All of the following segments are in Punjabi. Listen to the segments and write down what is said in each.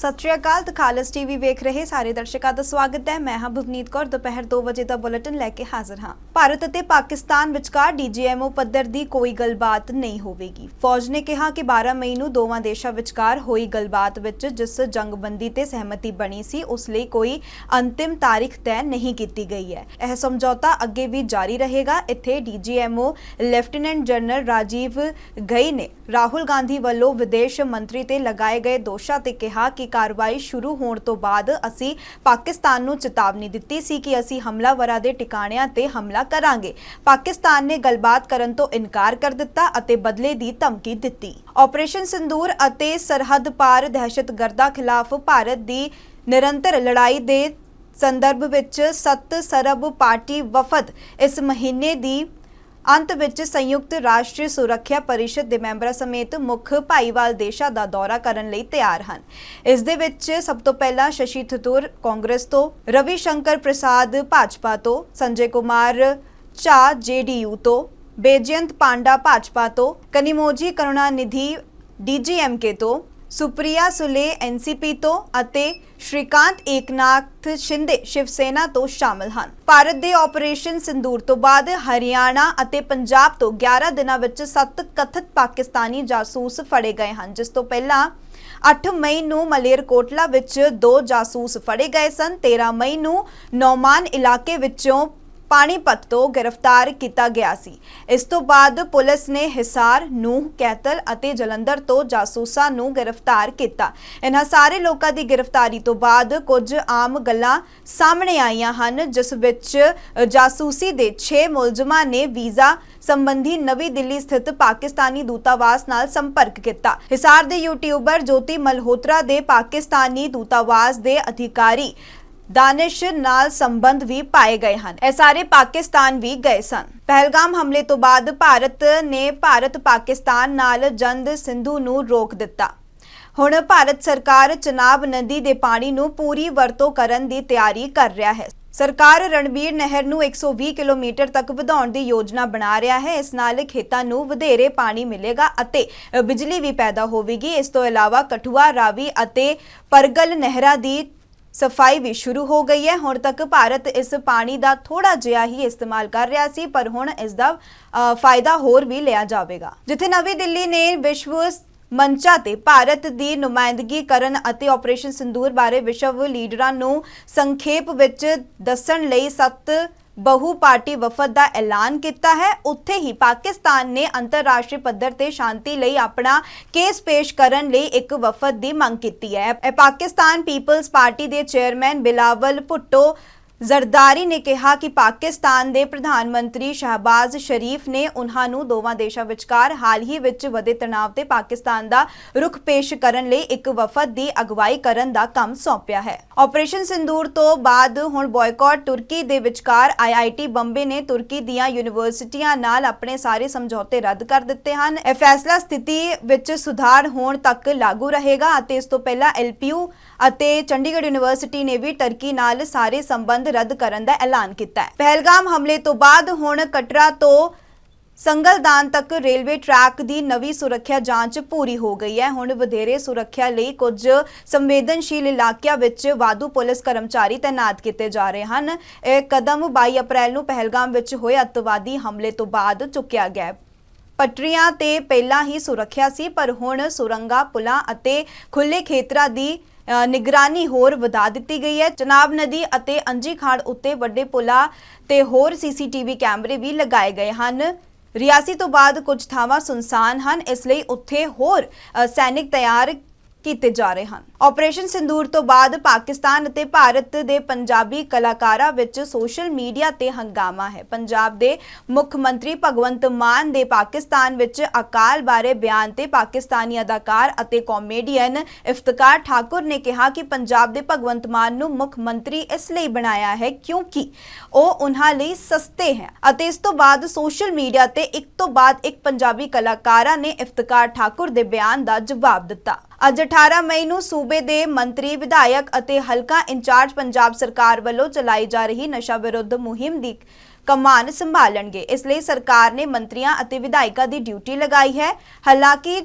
ਸਤਿ ਸ਼੍ਰੀ ਅਕਾਲ ਤਖਾਲਸ ਟੀਵੀ ਵੇਖ ਰਹੇ ਸਾਰੇ ਦਰਸ਼ਕਾਂ ਦਾ ਸਵਾਗਤ ਹੈ। ਮੈਂ ਹਾਂ ਭਵਨੀਤ ਕੌਰ, ਦੁਪਹਿਰ 2 ਵਜੇ ਦਾ ਬੁਲੇਟਿਨ ਲੈ ਕੇ ਹਾਜ਼ਰ ਹਾਂ। ਭਾਰਤ ਅਤੇ ਪਾਕਿਸਤਾਨ ਵਿਚਕਾਰ ਡੀਜੀਐਮਓ ਪੱਧਰ ਦੀ ਕੋਈ ਗੱਲਬਾਤ ਨਹੀਂ ਹੋਵੇਗੀ। ਫੌਜ ਨੇ ਕਿਹਾ ਕਿ 12 ਮਈ ਨੂੰ ਦੋਵਾਂ ਦੇਸ਼ਾਂ ਵਿਚਕਾਰ ਹੋਈ ਗੱਲਬਾਤ ਵਿੱਚ ਜਿਸ ਜੰਗਬੰਦੀ ਤੇ ਸਹਿਮਤੀ ਬਣੀ ਸੀ, ਉਸ ਲਈ ਕੋਈ ਅੰਤਿਮ ਤਾਰੀਖ ਤੈਅ ਨਹੀਂ ਕੀਤੀ ਗਈ ਹੈ। ਇਹ ਸਮਝੌਤਾ ਅੱਗੇ ਵੀ ਜਾਰੀ ਰਹੇਗਾ। ਇੱਥੇ ਡੀਜੀਐਮਓ ਲੈਫਟੀਨੈਂਟ ਜਨਰਲ ਰਾਜੀਵ ਗਈ ਨੇ। ਰਾਹੁਲ ਗਾਂਧੀ ਵੱਲੋਂ ਵਿਦੇਸ਼ ਮੰਤਰੀ ਤੇ ਲਗਾਏ ਗਏ ਦੋਸ਼ਾਂ ਤੇ ਕਿਹਾ ਕਿ ਕਾਰਵਾਈ ਸ਼ੁਰੂ ਹੋਣ ਤੋਂ ਬਾਅਦ ਅਸੀਂ ਪਾਕਿਸਤਾਨ ਨੂੰ ਚੇਤਾਵਨੀ ਦਿੱਤੀ ਸੀ ਕਿ ਅਸੀਂ ਹਮਲਾਵਰਾਂ ਦੇ ਟਿਕਾਣਿਆਂ ਤੇ ਹਮਲਾ ਕਰਾਂਗੇ। ਪਾਕਿਸਤਾਨ ਨੇ ਗੱਲਬਾਤ ਕਰਨ ਤੋਂ ਇਨਕਾਰ ਕਰ ਦਿੱਤਾ ਅਤੇ ਬਦਲੇ ਦੀ ਧਮਕੀ ਦਿੱਤੀ। ਆਪਰੇਸ਼ਨ ਸਿੰਦੂਰ ਅਤੇ ਸਰਹੱਦ ਪਾਰ ਦਹਿਸ਼ਤਗਰਦਾਂ ਖਿਲਾਫ ਭਾਰਤ ਦੀ ਨਿਰੰਤਰ ਲੜਾਈ ਦੇ ਸੰਦਰਭ ਵਿੱਚ ਸੱਤ ਸਰਬ ਪਾਰਟੀ ਵਫਦ ਇਸ ਮਹੀਨੇ ਦੀ ਅੰਤ ਵਿੱਚ ਸੰਯੁਕਤ ਰਾਸ਼ਟਰੀ ਸੁਰੱਖਿਆ ਪਰਿਸ਼ਦ ਦੇ ਮੈਂਬਰਾਂ ਸਮੇਤ ਮੁੱਖ ਭਾਈਵਾਲ ਦੇਸ਼ਾਂ ਦਾ ਦੌਰਾ ਕਰਨ ਲਈ ਤਿਆਰ ਹਨ। ਇਸ ਦੇ ਵਿੱਚ ਸਭ ਤੋਂ ਪਹਿਲਾਂ ਸ਼ਸ਼ੀ ਥਰੂਰ ਕਾਂਗਰਸ ਤੋਂ, ਰਵੀ ਸ਼ੰਕਰ ਪ੍ਰਸਾਦ ਭਾਜਪਾ ਤੋਂ, ਸੰਜੇ ਕੁਮਾਰ ਝਾ ਜੇਡੀਯੂ ਤੋਂ, ਬੇਜਯੰਤ ਪਾਂਡਾ ਭਾਜਪਾ ਤੋਂ, ਕਨਿਮੋਜੀ ਕਰੁਣਾਨਿਧੀ ਡੀਜੀਐਮਕੇ ਤੋਂ ਸੁਪ੍ਰਿਆ ਸੁਲੇ ਐਨਸੀਪੀ ਤੋਂ ਅਤੇ ਸ਼੍ਰੀਕਾਂਤ ਏਕਨਾਥ ਸ਼ਿੰਦੇ ਸ਼ਿਵ ਸੈਨਾ ਤੋਂ ਸ਼ਾਮਲ ਹਨ। ਭਾਰਤ ਦੇ ਆਪਰੇਸ਼ਨ ਸਿੰਦੂਰ ਤੋਂ ਬਾਅਦ ਹਰਿਆਣਾ ਅਤੇ ਪੰਜਾਬ ਤੋਂ 11 ਦਿਨਾਂ ਵਿੱਚ 7 ਕਥਿਤ ਪਾਕਿਸਤਾਨੀ ਜਾਸੂਸ ਫੜੇ ਗਏ ਹਨ, ਜਿਸ ਤੋਂ ਪਹਿਲਾਂ 8 ਮਈ ਨੂੰ ਮਲੇਰਕੋਟਲਾ ਵਿੱਚ ਦੋ ਜਾਸੂਸ ਫੜੇ ਗਏ ਸਨ 13 ਮਈ ਨੂੰ ਨੌਮਾਨ ਇਲਾਕੇ ਵਿੱਚੋਂ ਪਾਣੀਪਤ ਤੋਂ ਗ੍ਰਿਫਤਾਰ ਕੀਤਾ ਗਿਆ ਸੀ। ਇਸ ਤੋਂ ਬਾਅਦ ਪੁਲਿਸ ਨੇ ਹਿਸਾਰ, ਨੂਹ, ਕੈਤਲ ਅਤੇ ਜਲੰਧਰ ਤੋਂ ਜਾਸੂਸਾਂ ਨੂੰ ਗ੍ਰਿਫਤਾਰ ਕੀਤਾ। ਇਹਨਾਂ ਸਾਰੇ ਲੋਕਾਂ ਦੀ ਗ੍ਰਿਫਤਾਰੀ ਤੋਂ ਬਾਅਦ ਕੁਝ ਆਮ ਗੱਲਾਂ ਸਾਹਮਣੇ ਆਈਆਂ ਹਨ, ਜਿਸ ਵਿੱਚ ਜਾਸੂਸੀ ਦੇ 6 ਮੁਲਜ਼ਮਾਂ ਨੇ ਵੀਜ਼ਾ ਸੰਬੰਧੀ ਨਵੀਂ ਦਿੱਲੀ ਸਥਿਤ ਪਾਕਿਸਤਾਨੀ ਦੂਤਾਵਾਸ ਨਾਲ ਸੰਪਰਕ ਕੀਤਾ। ਹਿਸਾਰ ਦੇ ਯੂਟਿਊਬਰ ਜੋਤੀ ਮਲਹੋਤਰਾ ਦੇ ਪਾਕਿਸਤਾਨੀ ਦੂਤਾਵਾਸ ਦੇ ਅਧਿਕਾਰੀ ਦਾਨਿਸ਼ ਨਾਲ ਸੰਬੰਧ ਵੀ ਪਾਏ ਗਏ ਹਨ। ਇਹ ਸਾਰੇ ਪਾਕਿਸਤਾਨ ਵੀ ਗਏ ਸਨ। ਪਹਿਲਗਾਮ ਹਮਲੇ ਤੋਂ ਬਾਅਦ ਭਾਰਤ ਨੇ ਭਾਰਤ ਪਾਕਿਸਤਾਨ ਨਾਲ ਜੰਦ ਸਿੰਧੂ ਨੂੰ ਰੋਕ ਦਿੱਤਾ। ਹੁਣ ਭਾਰਤ ਸਰਕਾਰ ਚਨਾਬ ਨਦੀ ਦੇ ਪਾਣੀ ਨੂੰ ਪੂਰੀ ਵਰਤੋਂ ਕਰਨ ਦੀ ਤਿਆਰੀ ਕਰ ਰਿਹਾ ਹੈ। ਸਰਕਾਰ ਰਣਬੀਰ ਨਹਿਰ ਨੂੰ 120 ਕਿਲੋਮੀਟਰ ਤੱਕ ਵਧਾਉਣ ਦੀ ਯੋਜਨਾ ਬਣਾ ਰਿਹਾ ਹੈ। ਇਸ ਨਾਲ ਖੇਤਾਂ ਨੂੰ ਵਧੇਰੇ ਪਾਣੀ ਮਿਲੇਗਾ ਅਤੇ ਬਿਜਲੀ ਵੀ ਪੈਦਾ ਹੋਵੇਗੀ। ਇਸ ਤੋਂ ਇਲਾਵਾ ਕਠੂਆ, ਰਾਵੀ ਅਤੇ ਪਰਗਲ ਨਹਿਰਾਂ ਦੀ ਸਫ਼ਾਈ ਵੀ ਸ਼ੁਰੂ ਹੋ ਗਈ ਹੈ। ਹੁਣ ਤੱਕ ਭਾਰਤ ਇਸ ਪਾਣੀ ਦਾ ਥੋੜਾ ਜਿਹਾ ਹੀ ਇਸਤੇਮਾਲ ਕਰ ਰਿਹਾ ਸੀ ਪਰ ਹੁਣ ਇਸ ਦਾ ਅ, ਫਾਇਦਾ ਹੋਰ ਵੀ ਲਿਆ ਜਾਵੇਗਾ। ਜਿੱਥੇ ਨਵੀਂ ਦਿੱਲੀ ਨੇ ਵਿਸ਼ਵ ਮੰਚਾਂ ਤੇ ਭਾਰਤ ਦੀ ਨੁਮਾਇੰਦਗੀ ਕਰਨ ਅਤੇ ਆਪਰੇਸ਼ਨ ਸਿੰਦੂਰ ਬਾਰੇ ਵਿਸ਼ਵ ਲੀਡਰਾਂ ਨੂੰ ਸੰਖੇਪ ਵਿੱਚ ਦੱਸਣ ਲਈ ਸੱਤ ਬਹੁ ਪਾਰਟੀ ਵਫਦ ਦਾ ਐਲਾਨ ਕੀਤਾ ਹੈ ਉੱਥੇ ਹੀ ਪਾਕਿਸਤਾਨ ਨੇ ਅੰਤਰਰਾਸ਼ਟਰੀ ਪੱਧਰ ਤੇ ਸ਼ਾਂਤੀ ਲਈ ਆਪਣਾ ਕੇਸ ਪੇਸ਼ ਕਰਨ ਲਈ ਇੱਕ ਵਫਦ ਦੀ ਮੰਗ ਕੀਤੀ ਹੈ ਪਾਕਿਸਤਾਨ ਪੀਪਲਜ਼ ਪਾਰਟੀ ਦੇ ਚੇਅਰਮੈਨ ਬਿਲਾਵਲ ਭੁੱਟੋ ਜ਼ਰਦਾਰੀ ਨੇ ਕਿਹਾ ਕਿ ਪਾਕਿਸਤਾਨ ਦੇ ਪ੍ਰਧਾਨ ਮੰਤਰੀ ਸ਼ਹਿਬਾਜ਼ ਸ਼ਰੀਫ ਨੇ ਉਹਨਾਂ ਨੂੰ ਦੋਵਾਂ ਦੇਸ਼ਾਂ ਵਿਚਕਾਰ ਹਾਲ ਹੀ ਵਿੱਚ ਵਧੇ ਤਣਾਅ ਤੇ ਪਾਕਿਸਤਾਨ ਦਾ ਰੁਖ ਪੇਸ਼ ਕਰਨ ਲਈ ਇੱਕ ਵਫਦ ਦੀ ਅਗਵਾਈ ਕਰਨ ਦਾ ਕੰਮ ਸੌਂਪਿਆ ਹੈ। ਆਪਰੇਸ਼ਨ ਸਿੰਦੂਰ ਤੋਂ ਬਾਅਦ ਹੁਣ ਬਾਇਕਾਟ ਤੁਰਕੀ ਦੇ ਵਿਚਕਾਰ ਆਈਆਈਟੀ ਬੰਬੇ ਨੇ ਤੁਰਕੀ ਦੀਆਂ ਯੂਨੀਵਰਸਿਟੀਆਂ ਨਾਲ ਆਪਣੇ ਸਾਰੇ ਸਮਝੌਤੇ ਰੱਦ ਕਰ ਦਿੱਤੇ ਹਨ। ਇਹ ਫੈਸਲਾ ਸਥਿਤੀ ਵਿੱਚ ਸੁਧਾਰ ਹੋਣ ਤੱਕ ਲਾਗੂ ਰਹੇਗਾ ਅਤੇ ਇਸ ਤੋਂ ਪਹਿਲਾਂ ਐਲਪੀਯੂ ਅਤੇ ਚੰਡੀਗੜ੍ਹ ਯੂਨੀਵਰਸਿਟੀ ਨੇ ਵੀ ਟਰਕੀ ਨਾਲ ਸਾਰੇ ਸੰਬੰਧ ਰੱਦ ਕਰਨ ਦਾ ਐਲਾਨ ਕੀਤਾ ਹੈ। ਪਹਿਲਗਾਮ ਹਮਲੇ ਤੋਂ ਬਾਅਦ ਹੁਣ ਕਟਰਾ ਤੋਂ ਸੰਗਲਦਾਨ ਤੱਕ ਰੇਲਵੇ ਟਰੈਕ ਦੀ ਨਵੀਂ ਸੁਰੱਖਿਆ ਜਾਂਚ ਪੂਰੀ ਹੋ ਗਈ ਹੈ। ਹੁਣ ਵਧੇਰੇ ਸੁਰੱਖਿਆ ਲਈ ਕੁਝ ਸੰਵੇਦਨਸ਼ੀਲ ਇਲਾਕਿਆਂ ਵਿੱਚ ਵਾਧੂ ਪੁਲਿਸ ਕਰਮਚਾਰੀ ਤਾਇਨਾਤ ਕੀਤੇ ਜਾ ਰਹੇ ਹਨ। ਇਹ ਕਦਮ 22 ਅਪ੍ਰੈਲ ਨੂੰ ਪਹਿਲਗਾਮ ਵਿੱਚ ਹੋਏ ਅੱਤਵਾਦੀ ਹਮਲੇ ਤੋਂ ਬਾਅਦ ਚੁੱਕਿਆ ਗਿਆ ਪਟਰੀਆਂ ਤੇ ਪਹਿਲਾਂ ਹੀ ਸੁਰੱਖਿਆ ਸੀ, ਪਰ ਹੁਣ ਸੁਰੰਗਾ, ਪੁਲਾਂ ਅਤੇ ਖੁੱਲੇ ਖੇਤਰਾਂ ਦੀ ਨਿਗਰਾਨੀ ਹੋਰ ਵਧਾ ਦਿੱਤੀ ਗਈ ਹੈ। ਚਨਾਬ ਨਦੀ ਅਤੇ ਅੰਜੀ ਖਾੜ ਉੱਤੇ ਵੱਡੇ ਪੁਲਾਂ ਤੇ ਹੋਰ ਸੀਸੀਟੀਵੀ ਕੈਮਰੇ ਵੀ ਲਗਾਏ ਗਏ ਹਨ। ਰਿਆਸੀ ਤੋਂ ਬਾਅਦ ਕੁਝ ਥਾਵਾਂ ਸੁਨਸਾਨ ਹਨ। ਇਸ ਲਈ ਉੱਥੇ ਹੋਰ ਸੈਨਿਕ ਤਿਆਰ ਕੀਤੇ ਜਾ ਰਹੇ ਹਨ। ਆਪਰੇਸ਼ਨ ਸਿੰਦੂਰ ਤੋਂ ਬਾਅਦ ਪਾਕਿਸਤਾਨ ਅਤੇ ਭਾਰਤ ਦੇ ਪੰਜਾਬੀ ਕਲਾਕਾਰਾਂ ਵਿੱਚ ਸੋਸ਼ਲ ਮੀਡੀਆ ਤੇ ਹੰਗਾਮਾ ਹੈ। ਪੰਜਾਬ ਦੇ ਮੁੱਖ ਮੰਤਰੀ ਭਗਵੰਤ ਮਾਨ ਦੇ ਪਾਕਿਸਤਾਨ ਵਿੱਚ ਅਕਾਲ ਬਾਰੇ ਬਿਆਨ ਤੇ ਪਾਕਿਸਤਾਨੀ ਅਦਾਕਾਰ ਅਤੇ ਕਾਮੇਡੀਅਨ ਇਫਤਕਾਰ ਠਾਕੁਰ ਨੇ ਕਿਹਾ ਕਿ ਪੰਜਾਬ ਦੇ ਭਗਵੰਤ ਮਾਨ ਨੂੰ ਮੁੱਖ ਮੰਤਰੀ ਇਸ ਲਈ ਬਣਾਇਆ ਹੈ ਕਿਉਂਕਿ ਉਹ ਉਹਨਾਂ ਲਈ ਸਸਤੇ ਹੈ ਅਤੇ ਇਸ ਤੋਂ ਬਾਅਦ ਸੋਸ਼ਲ ਮੀਡੀਆ ਤੇ ਇੱਕ ਤੋਂ ਬਾਅਦ ਇੱਕ ਪੰਜਾਬੀ ਕਲਾਕਾਰਾਂ ਨੇ ਇਫਤਕਾਰ ਠਾਕੁਰ ਦੇ ਬਿਆਨ ਦਾ ਜਵਾਬ ਦਿੱਤਾ। ਅੱਜ 18 ਮਈ ਨੂੰ ਸੂਬੇ ਦੇ ਮੰਤਰੀ, ਵਿਧਾਇਕ ਅਤੇ ਹਲਕਾ ਇੰਚਾਰਜ ਪੰਜਾਬ ਸਰਕਾਰ ਵੱਲੋਂ ਚਲਾਈ ਜਾ ਰਹੀ ਨਸ਼ਾ ਵਿਰੁੱਧ ਮੁਹਿੰਮ ਦੀ ਕਮਾਨ ਸੰਭਾਲਣਗੇ। ਇਸ ਲਈ ਸਰਕਾਰ ਨੇ ਮੰਤਰੀਆਂ ਅਤੇ ਵਿਧਾਇਕਾਂ ਦੀ ਡਿਊਟੀ ਲਗਾਈ ਹੈ। ਹਾਲਾਂਕਿ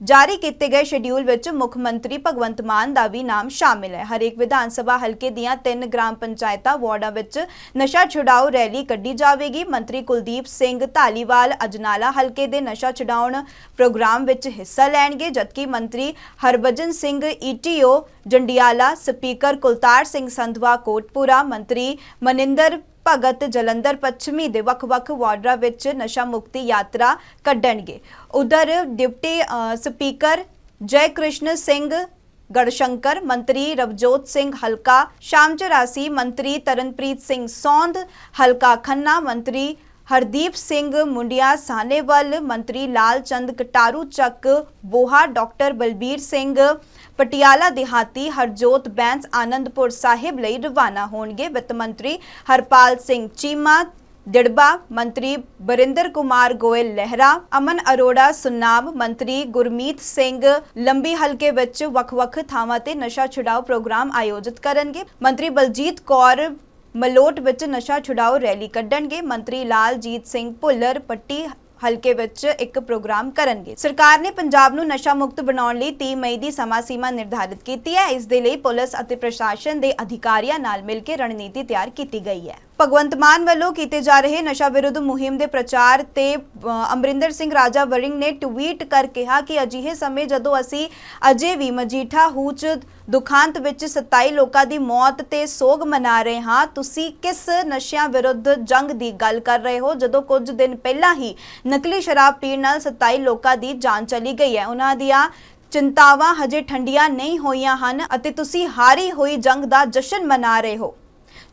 ਜਾਰੀ ਕੀਤੇ ਗਏ ਸ਼ਡਿਊਲ ਵਿੱਚ ਮੁੱਖ ਮੰਤਰੀ ਭਗਵੰਤ ਮਾਨ ਦਾ ਵੀ ਨਾਮ ਸ਼ਾਮਿਲ ਹੈ। ਹਰੇਕ ਵਿਧਾਨ ਸਭਾ ਹਲਕੇ ਦੀਆਂ ਤਿੰਨ ਗ੍ਰਾਮ ਪੰਚਾਇਤਾਂ, ਵਾਰਡਾਂ ਵਿੱਚ ਨਸ਼ਾ ਛੁਡਾਓ ਰੈਲੀ ਕੱਢੀ ਜਾਵੇਗੀ। ਮੰਤਰੀ ਕੁਲਦੀਪ ਸਿੰਘ ਧਾਲੀਵਾਲ ਅਜਨਾਲਾ ਹਲਕੇ ਦੇ ਨਸ਼ਾ ਛੁਡਾਉਣ ਪ੍ਰੋਗਰਾਮ ਵਿੱਚ ਹਿੱਸਾ ਲੈਣਗੇ, ਜਦਕਿ ਮੰਤਰੀ ਹਰਭਜਨ ਸਿੰਘ ਈਟੀਓ, ਜੰਡਿਆਲਾ ਸਪੀਕਰ ਕੁਲਤਾਰ ਸਿੰਘ ਸੰਧਵਾ, ਕੋਟਪੂਰਾ, ਮੰਤਰੀ ਮਨਿੰਦਰ ਭਗਤ ਜਲੰਧਰ ਪੱਛਮੀ ਦੇ ਵੱਖ-ਵੱਖ ਵਾਰਡਾਂ ਵਿੱਚ ਨਸ਼ਾ ਮੁਕਤੀ ਯਾਤਰਾ ਕੱਢਣਗੇ। ਉਧਰ ਡਿਪਟੀ ਸਪੀਕਰ ਜੈ ਕ੍ਰਿਸ਼ਨ ਸਿੰਘ ਗੜਸ਼ੰਕਰ, ਮੰਤਰੀ ਰਵਜੋਤ ਸਿੰਘ ਹਲਕਾ, ਸ਼ਾਮ ਚਰਾਸੀ, ਮੰਤਰੀ ਤਰਨਪ੍ਰੀਤ ਸਿੰਘ ਸੌਂਦ, ਹਲਕਾ ਖੰਨਾ, ਮੰਤਰੀ ਹਰਦੀਪ ਸਿੰਘ ਮੁੰਡਿਆ ਸਾਨੇਵਾਲ ਮੰਤਰੀ ਲਾਲ ਚੰਦ ਕਟਾਰੂ ਚੱਕ ਬੋਹਾ, ਡਾਕਟਰ ਬਲਬੀਰ ਸਿੰਘ ਪਟਿਆਲਾ ਦਿਹਾਤੀ ਹਰਜੋਤ ਬੈਂਸ ਆਨੰਦਪੁਰ ਸਾਹਿਬ ਲਈ ਰਵਾਨਾ ਹੋਣਗੇ। ਵਿੱਤ ਮੰਤਰੀ ਹਰਪਾਲ ਸਿੰਘ ਚੀਮਾ, ਦਿੜਬਾ ਮੰਤਰੀ ਬਰਿੰਦਰ ਕੁਮਾਰ ਗੋਇਲ ਲਹਿਰਾ, ਅਮਨ ਅਰੋੜਾ ਸੁਨਾਮ ਮੰਤਰੀ ਗੁਰਮੀਤ ਸਿੰਘ ਲੰਬੀ ਹਲਕੇ ਵਿੱਚ ਵੱਖ-ਵੱਖ ਥਾਵਾਂ ਤੇ ਨਸ਼ਾ ਛੁਡਾਓ ਪ੍ਰੋਗਰਾਮ ਆਯੋਜਿਤ ਕਰਨਗੇ। ਮੰਤਰੀ ਬਲਜੀਤ ਕੌਰ ਮਲੋਟ ਵਿੱਚ ਨਸ਼ਾ ਛੁਡਾਓ ਰੈਲੀ ਕੱਢਣਗੇ। ਮੰਤਰੀ ਲਾਲਜੀਤ ਸਿੰਘ ਭੁੱਲਰ ਪੱਟੀ ਹਲਕੇ ਵਿੱਚ ਇੱਕ ਪ੍ਰੋਗਰਾਮ ਕਰਨਗੇ। ਸਰਕਾਰ ਨੇ ਪੰਜਾਬ ਨੂੰ ਨਸ਼ਾ ਮੁਕਤ ਬਣਾਉਣ ਲਈ 30 ਮਈ ਦੀ ਸਮਾਂ ਸੀਮਾ ਨਿਰਧਾਰਿਤ ਕੀਤੀ ਹੈ। ਇਸ ਦੇ ਲਈ ਪੁਲਿਸ ਅਤੇ ਪ੍ਰਸ਼ਾਸਨ ਦੇ ਅਧਿਕਾਰੀਆਂ ਨਾਲ ਮਿਲ ਕੇ ਰਣਨੀਤੀ ਤਿਆਰ ਕੀਤੀ ਗਈ ਹੈ। ਭਗਵੰਤ ਮਾਨ ਵੱਲੋਂ ਕੀਤੇ ਜਾ ਰਹੇ ਨਸ਼ਾ ਵਿਰੁੱਧ ਮੁਹਿੰਮ ਦੇ ਪ੍ਰਚਾਰ ਤੇ ਅਮਰਿੰਦਰ ਸਿੰਘ ਰਾਜਾ ਵਰਿੰਗ ਨੇ ਟਵੀਟ ਕਰ ਕਿਹਾ ਕਿ ਅਜਿਹੇ ਸਮੇਂ ਜਦੋਂ ਅਸੀਂ ਅਜੇ ਵੀ ਮਜੀਠਾ ਹੂਚ ਦੁਖਾਂਤ ਵਿੱਚ 27 ਲੋਕਾਂ ਦੀ ਮੌਤ ਤੇ ਸੋਗ ਮਨਾ ਰਹੇ ਹਾਂ, ਤੁਸੀਂ ਕਿਸ ਨਸ਼ਿਆਂ ਵਿਰੁੱਧ ਜੰਗ ਦੀ ਗੱਲ ਕਰ ਰਹੇ ਹੋ? ਜਦੋਂ ਕੁਝ ਦਿਨ ਪਹਿਲਾਂ ਹੀ ਨਕਲੀ ਸ਼ਰਾਬ ਪੀਣ ਨਾਲ 27 ਲੋਕਾਂ ਦੀ ਜਾਨ ਚਲੀ ਗਈ ਹੈ। ਉਹਨਾਂ ਦੀਆਂ ਚਿੰਤਾਵਾਂ ਹਜੇ ਠੰਡੀਆਂ ਨਹੀਂ ਹੋਈਆਂ ਹਨ ਅਤੇ ਤੁਸੀਂ ਹਾਰੀ ਹੋਈ ਜੰਗ ਦਾ ਜਸ਼ਨ ਮਨਾ ਰਹੇ ਹੋ।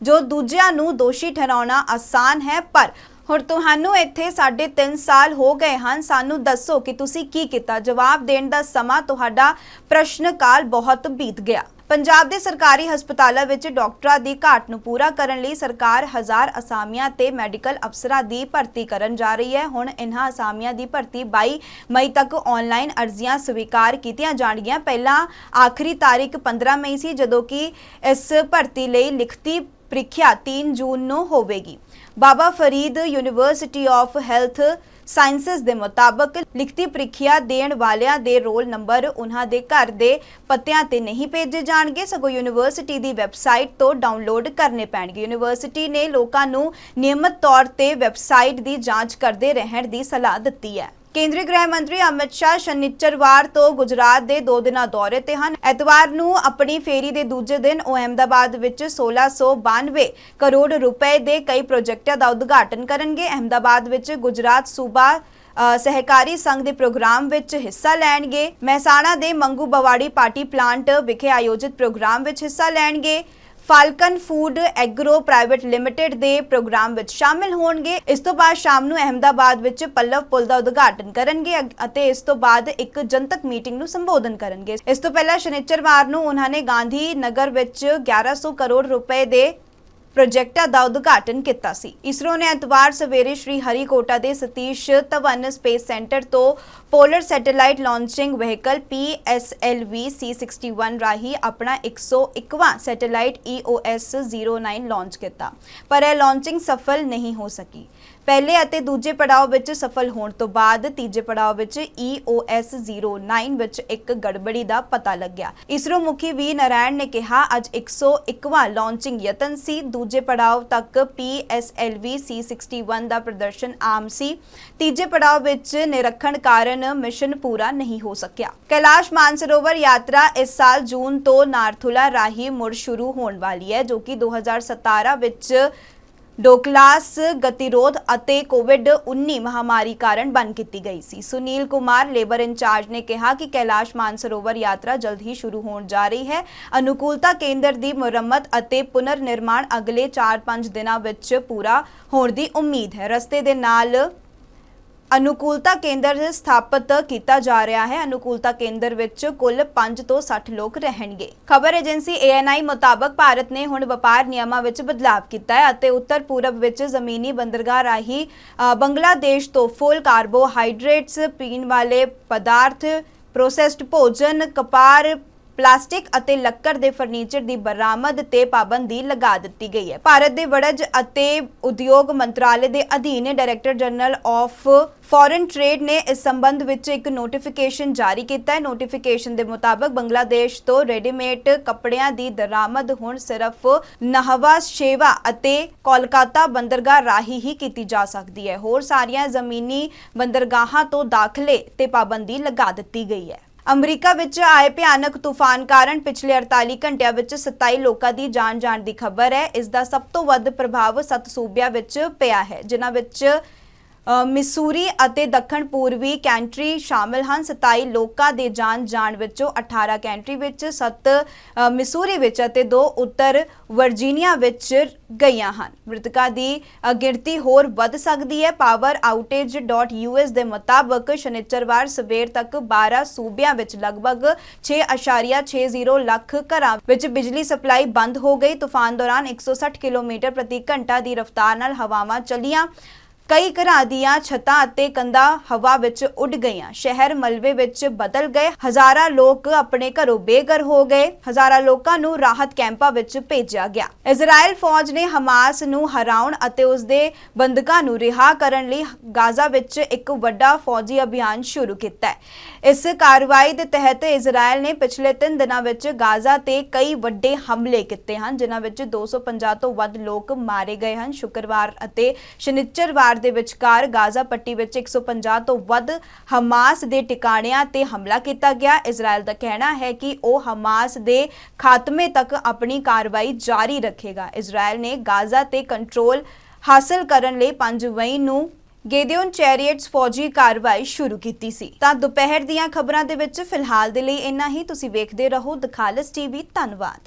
ਜੋ ਦੂਜਿਆਂ ਨੂੰ ਦੋਸ਼ੀ ਠਹਿਰਾਉਣਾ ਆਸਾਨ ਹੈ, ਪਰ ਹੁਣ ਤੁਹਾਨੂੰ ਇੱਥੇ ਸਾਢੇ 3 ਸਾਲ ਹੋ ਗਏ ਹਨ। ਸਾਨੂੰ ਦੱਸੋ ਕਿ ਤੁਸੀਂ ਕੀ ਕੀਤਾ? ਜਵਾਬ ਦੇਣ ਦਾ ਸਮਾਂ ਤੁਹਾਡਾ ਪ੍ਰਸ਼ਨ ਕਾਲ ਬਹੁਤ ਬੀਤ ਗਿਆ। ਪੰਜਾਬ ਦੇ ਸਰਕਾਰੀ ਹਸਪਤਾਲਾਂ ਵਿੱਚ ਡਾਕਟਰਾਂ ਦੀ ਘਾਟ ਨੂੰ ਪੂਰਾ ਕਰਨ ਲਈ ਸਰਕਾਰ ਹਜ਼ਾਰ ਅਸਾਮੀਆਂ ਤੇ ਮੈਡੀਕਲ ਅਫਸਰਾਂ ਦੀ ਭਰਤੀ ਕਰਨ ਜਾ ਰਹੀ ਹੈ। ਹੁਣ ਇਨ੍ਹਾਂ ਅਸਾਮੀਆਂ ਦੀ ਭਰਤੀ 22 ਮਈ ਤੱਕ ਆਨਲਾਈਨ ਅਰਜ਼ੀਆਂ ਸਵੀਕਾਰ ਕੀਤੀਆਂ ਜਾਣਗੀਆਂ। ਪਹਿਲਾਂ ਆਖਰੀ ਤਾਰੀਖ 15 ਮਈ ਸੀ, ਜਦੋਂ ਕਿ ਇਸ ਭਰਤੀ ਲਈ ਲਿਖਤੀ ਪ੍ਰੀਖਿਆ 3 ਜੂਨ ਨੂੰ ਹੋਵੇਗੀ। Baba Farid university of health sciences ਦੇ ਮੁਤਾਬਕ ਲਿਖਤੀ ਪ੍ਰੀਖਿਆ ਦੇਣ ਵਾਲਿਆਂ ਦੇ ਰੋਲ ਨੰਬਰ ਉਹਨਾਂ ਦੇ ਘਰ ਦੇ ਪਤਿਆਂ ਤੇ ਨਹੀਂ ਭੇਜੇ ਜਾਣਗੇ। ਸਗੋਂ ਯੂਨੀਵਰਸਿਟੀ ਦੀ ਵੈਬਸਾਈਟ ਤੋਂ ਡਾਊਨਲੋਡ ਕਰਨੇ ਪੈਣਗੇ। ਯੂਨੀਵਰਸਿਟੀ ਨੇ ਲੋਕਾਂ ਨੂੰ ਨਿਯਮਤ ਤੌਰ ਤੇ ਵੈਬਸਾਈਟ ਦੀ ਜਾਂਚ ਕਰਦੇ ਰਹਿਣ ਦੀ ਸਲਾਹ ਦਿੱਤੀ ਹੈ। ਕੇਂਦਰੀ ਗ੍ਰਹਿ ਮੰਤਰੀ ਅਮਿਤ ਸ਼ਾਹ ਸ਼ਨੀਚਰਵਾਰ ਤੋਂ ਗੁਜਰਾਤ ਦੇ ਦੋ ਦਿਨਾਂ ਦੌਰੇ ਤੇ ਹਨ। ਐਤਵਾਰ ਨੂੰ ਆਪਣੀ ਫੇਰੀ ਦੇ ਦੂਜੇ ਦਿਨ ਉਹ ਅਹਿਮਦਾਬਾਦ ਵਿੱਚ 1692 ਕਰੋੜ ਰੁਪਏ ਦੇ ਕਈ ਪ੍ਰੋਜੈਕਟਾਂ ਦਾ ਉਦਘਾਟਨ ਕਰਨਗੇ। ਅਹਿਮਦਾਬਾਦ ਵਿੱਚ ਗੁਜਰਾਤ ਸੂਬਾ ਸਹਿਕਾਰੀ ਸੰਘ ਦੇ ਪ੍ਰੋਗਰਾਮ ਵਿੱਚ ਹਿੱਸਾ ਲੈਣਗੇ। ਮਹਿਸਾਣਾ ਦੇ ਮੰਗੂ ਬਵਾੜੀ ਪਾਰਟੀ ਪਲਾਂਟ ਵਿਖੇ ਆਯੋਜਿਤ ਪ੍ਰੋਗਰਾਮ ਵਿੱਚ ਹਿੱਸਾ ਲੈਣਗੇ। Falcon food agro private limited ਦੇ ਪ੍ਰੋਗਰਾਮ ਵਿੱਚ ਸ਼ਾਮਿਲ ਹੋਣਗੇ। ਇਸ ਤੋਂ ਬਾਅਦ ਸ਼ਾਮ ਨੂੰ ਅਹਿਮਦਾਬਾਦ ਵਿੱਚ ਪੱਲਵ ਪੁਲ ਦਾ ਉਦਘਾਟਨ ਕਰਨਗੇ ਅਤੇ ਇਸ ਤੋਂ ਬਾਅਦ ਇੱਕ ਜਨਤਕ ਮੀਟਿੰਗ ਨੂੰ ਸੰਬੋਧਨ ਕਰਨਗੇ। ਇਸ ਤੋਂ ਪਹਿਲਾਂ ਸ਼ਨੀਚਰਵਾਰ ਨੂੰ ਉਹਨਾਂ ਨੇ ਗਾਂਧੀ ਨਗਰ ਵਿੱਚ 1100 ਕਰੋੜ ਰੁਪਏ ਦੇ ਪ੍ਰੋਜੈਕਟਾਂ ਦਾ ਉਦਘਾਟਨ ਕੀਤਾ ਸੀ। ਇਸਰੋ ਨੇ ਐਤਵਾਰ ਸਵੇਰੇ ਸ਼੍ਰੀ ਹਰੀਕੋਟਾ ਦੇ ਸਤੀਸ਼ ਧਵਨ ਸਪੇਸ ਸੈਂਟਰ ਤੋਂ polar satellite launching vehicle PSLV C61 ਰਾਹੀਂ ਆਪਣਾ 101ਵਾਂ ਸੈਟੇਲਾਈਟ E EOS 09 ਲਾਂਚ ਕੀਤਾ। ਪਰ ਇਹ ਲਾਂਚਿੰਗ ਸਫਲ ਨਹੀਂ ਹੋ ਸਕੀ। ਪਹਿਲੇ ਅਤੇ ਦੂਜੇ ਪੜਾਅ ਵਿੱਚ ਸਫਲ ਹੋਣ ਤੋਂ ਬਾਅਦ ਤੀਜੇ ਪੜਾਅ ਵਿੱਚ EOS 09 ਵਿੱਚ ਇੱਕ ਗੜਬੜੀ ਦਾ ਪਤਾ ਲੱਗਿਆ। ਇਸਰੋ ਮੁਖੀ ਵੀ ਨਾਰਾਇਣ ਨੇ ਕਿਹਾ, ਅੱਜ 101ਵਾਂ ਲਾਂਚਿੰਗ ਯਤਨ ਸੀ। ਦੂਜੇ ਪੜਾਅ ਤੱਕ PSLV C61 ਦਾ ਪ੍ਰਦਰਸ਼ਨ ਆਮ ਸੀ। ਤੀਜੇ ਪੜਾਅ ਵਿੱਚ ਨਿਰੱਖਣ ਕਾਰਨ ਮਿਸ਼ਨ ਪੂਰਾ ਨਹੀਂ ਹੋ ਸਕਿਆ। ਕੈਲਾਸ਼ ਮਾਨਸਰੋਵਰ ਯਾਤਰਾ ਇਸ ਸਾਲ ਜੂਨ ਤੋਂ ਨਾਰਥੁਲਾ ਰਾਹੀਂ ਮੁੜ ਸ਼ੁਰੂ ਹੋਣ ਵਾਲੀ ਹੈ, ਜੋ ਕਿ 2017 ਵਿੱਚ ਡੋਕਲਾਸ ਗਤੀਰੋਧ ਅਤੇ ਕੋਵਿਡ-19 ਮਹਾਮਾਰੀ ਕਾਰਨ ਬੰਦ ਕੀਤੀ ਗਈ ਸੀ। ਸੁਨੀਲ ਕੁਮਾਰ, ਲੇਬਰ ਇੰਚਾਰਜ ਨੇ ਕਿਹਾ ਕਿ ਕੈਲਾਸ਼ ਮਾਨਸਰੋਵਰ ਯਾਤਰਾ ਜਲਦ ਹੀ ਸ਼ੁਰੂ ਹੋਣ ਜਾ ਰਹੀ ਹੈ। ਅਨੁਕੂਲਤਾ ਕੇਂਦਰ ਦੀ ਮੁਰੰਮਤ ਅਤੇ ਪੁਨਰ ਨਿਰਮਾਣ ਅਗਲੇ 4-5 ਦਿਨਾਂ ਵਿੱਚ ਪੂਰਾ ਹੋਣ ਦੀ ਉਮੀਦ ਹੈ। ਰਸਤੇ ਦੇ ਨਾਲ ਅਨੁਕੂਲਤਾ ਕੇਂਦਰ ਸਥਾਪਿਤ ਕੀਤਾ ਜਾ ਰਿਹਾ ਹੈ। ਅਨੁਕੂਲਤਾ ਕੇਂਦਰ ਵਿੱਚ ਕੁੱਲ 5 ਤੋਂ 60 ਲੋਕ ਰਹਿਣਗੇ। ਖਬਰ ਏਜੰਸੀ ANI ਮੁਤਾਬਕ ਭਾਰਤ ਨੇ ਹੁਣ ਵਪਾਰ ਨਿਯਮਾਂ ਵਿੱਚ ਬਦਲਾਅ ਕੀਤਾ ਹੈ ਅਤੇ ਉੱਤਰ ਪੂਰਬ ਵਿੱਚ ਜ਼ਮੀਨੀ ਬੰਦਰਗਾਹ ਰਾਹੀਂ ਬੰਗਲਾਦੇਸ਼ ਤੋਂ ਫੁੱਲ ਕਾਰਬੋਹਾਈਡਰੇਟਸ ਪੀਣ ਵਾਲੇ ਪਦਾਰਥ, ਪ੍ਰੋਸੈਸਡ ਭੋਜਨ ਕਪਾਰ ਪਲਾਸਟਿਕ ਅਤੇ ਲੱਕੜ ਦੇ ਫਰਨੀਚਰ ਦੀ ਬਰਾਮਦ ਤੇ ਪਾਬੰਦੀ ਲਗਾ ਦਿੱਤੀ ਗਈ ਹੈ। ਭਾਰਤ ਦੇ ਵੜਜ ਅਤੇ ਉਦਯੋਗ ਮੰਤਰਾਲੇ ਦੇ ਅਧੀਨ director general of foreign trade ਨੇ ਇਸ ਸੰਬੰਧ ਵਿੱਚ ਇੱਕ ਨੋਟੀਫਿਕੇਸ਼ਨ ਜਾਰੀ ਕੀਤਾ ਹੈ। ਨੋਟੀਫਿਕੇਸ਼ਨ ਦੇ ਮੁਤਾਬਕ ਬੰਗਲਾਦੇਸ਼ ਤੋਂ ਰੈਡੀਮੇਡ ਕੱਪੜਿਆਂ ਦੀ ਦਰਾਮਦ ਹੁਣ ਸਿਰਫ ਨਹਵਾ, ਸ਼ੇਵਾ ਅਤੇ ਕੋਲਕਾਤਾ ਬੰਦਰਗਾਹ ਰਾਹੀਂ ਹੀ ਕੀਤੀ ਜਾ ਸਕਦੀ ਹੈ। ਹੋਰ ਸਾਰੀਆਂ ਜ਼ਮੀਨੀ ਬੰਦਰਗਾਹਾਂ ਤੋਂ ਦਾਖਲੇ ਤੇ ਪਾਬੰਦੀ ਲਗਾ ਦਿੱਤੀ ਗਈ ਹੈ। ਅਮਰੀਕਾ ਵਿੱਚ ਆਏ ਭਿਆਨਕ ਤੂਫਾਨ ਕਾਰਨ ਪਿਛਲੇ 48 ਘੰਟਿਆਂ ਵਿੱਚ 27 ਲੋਕਾਂ ਦੀ ਜਾਨ ਜਾਣ ਦੀ ਖਬਰ ਹੈ। ਇਸ ਦਾ ਸਭ ਤੋਂ ਵੱਧ ਪ੍ਰਭਾਵ ਸੱਤ ਸੂਬਿਆਂ ਵਿੱਚ ਪਿਆ ਹੈ, ਜਿਨ੍ਹਾਂ ਵਿੱਚ ਮਿਸੂਰੀ ਅਤੇ ਦੱਖਣ ਪੂਰਬੀ ਕੈਂਟਰੀ ਸ਼ਾਮਿਲ ਹਨ। 27 ਲੋਕਾਂ ਦੇ ਜਾਨ ਜਾਣ ਵਿੱਚੋਂ 18 ਕੈਂਟਰੀ ਵਿੱਚ 7 ਮਿਸੂਰੀ ਵਿੱਚ ਅਤੇ 2 ਉੱਤਰ ਵਰਜੀਨੀਆ ਵਿੱਚ ਗਈਆਂ ਹਨ। ਮ੍ਰਿਤਕਾਂ ਦੀ ਗਿਣਤੀ ਹੋਰ ਵੱਧ ਸਕਦੀ ਹੈ। ਪਾਵਰ ਆਊਟੇਜ.ਯੂਐਸ ਦੇ ਮੁਤਾਬਕ ਸ਼ਨੀਚਰਵਾਰ ਸਵੇਰ ਤੱਕ 12 ਸੂਬਿਆਂ ਵਿੱਚ ਲਗਭਗ 6.60 ਲੱਖ ਘਰਾਂ ਵਿੱਚ ਬਿਜਲੀ ਸਪਲਾਈ ਬੰਦ ਹੋ ਗਈ। ਤੂਫਾਨ ਦੌਰਾਨ 160 ਕਿਲੋਮੀਟਰ ਪ੍ਰਤੀ ਘੰਟਾ ਦੀ ਰਫ਼ਤਾਰ ਨਾਲ ਹਵਾਵਾਂ ਚੱਲੀਆਂ। ਕਈ ਘਰਾਂ ਦੀਆਂ ਛੱਤਾਂ ਅਤੇ ਕੰਧਾਂ ਹਵਾ ਵਿੱਚ ਉੱਡ ਗਈਆਂ। ਸ਼ਹਿਰ ਮਲਬੇ ਵਿੱਚ ਬਦਲ ਗਏ। ਹਜ਼ਾਰਾਂ ਲੋਕ ਆਪਣੇ ਘਰੋਂ ਬੇਘਰ ਹੋ ਗਏ। ਹਜ਼ਾਰਾਂ ਲੋਕਾਂ ਨੂੰ ਰਾਹਤ ਕੈਂਪਾਂ ਵਿੱਚ ਭੇਜਿਆ ਗਿਆ। ਇਜ਼ਰਾਈਲ ਫੌਜ ਨੇ ਹਮਾਸ ਨੂੰ ਹਰਾਉਣ ਅਤੇ ਉਸ ਦੇ ਬੰਦਕਾਂ ਨੂੰ ਰਿਹਾ ਕਰਨ ਲਈ ਗਾਜ਼ਾ ਵਿੱਚ ਇੱਕ ਵੱਡਾ ਫੌਜੀ ਅਭਿਆਨ ਸ਼ੁਰੂ ਕੀਤਾ ਹੈ। ਇਸ ਕਾਰਵਾਈ ਦੇ ਤਹਿਤ ਇਜ਼ਰਾਈਲ ਨੇ ਪਿਛਲੇ 3 ਦਿਨਾਂ ਵਿੱਚ ਗਾਜ਼ਾ ਤੇ ਕਈ ਵੱਡੇ ਹਮਲੇ ਕੀਤੇ ਹਨ, ਜਿਨ੍ਹਾਂ ਵਿੱਚ 250 ਤੋਂ ਵੱਧ ਲੋਕ ਮਾਰੇ ਗਏ ਹਨ। ਸ਼ੁੱਕਰਵਾਰ ਅਤੇ ਸ਼ਨੀਚਰਵਾਰ ਦੇ ਵਿਚਕਾਰ ਗਾਜ਼ਾ ਪੱਟੀ ਵਿੱਚ 150 ਤੋਂ ਵੱਧ ਹਮਾਸ ਦੇ ਟਿਕਾਣਿਆਂ ਤੇ ਹਮਲਾ ਕੀਤਾ ਗਿਆ। ਇਜ਼ਰਾਈਲ ਦਾ ਕਹਿਣਾ ਹੈ ਕਿ ਉਹ ਹਮਾਸ ਦੇ ਖਾਤਮੇ ਤੱਕ ਆਪਣੀ ਕਾਰਵਾਈ ਜਾਰੀ ਰੱਖੇਗਾ। ਇਜ਼ਰਾਈਲ ਨੇ ਗਾਜ਼ਾ ਤੇ ਕੰਟਰੋਲ ਹਾਸਲ ਕਰਨ ਲਈ 5 ਮਈ ਨੂੰ ਗੇਦਿਓਨ ਚੈਰੀਅਟਸ ਫੌਜੀ ਕਾਰਵਾਈ ਸ਼ੁਰੂ ਕੀਤੀ ਸੀ। ਤਾਂ ਦੁਪਹਿਰ ਦੀਆਂ ਖਬਰਾਂ ਦੇ ਵਿੱਚ ਫਿਲਹਾਲ ਦੇ ਲਈ ਇੰਨਾ ਹੀ। ਤੁਸੀਂ ਵੇਖਦੇ ਰਹੋ ਦਖਾਲਸ ਟੀਵੀ। ਧੰਨਵਾਦ।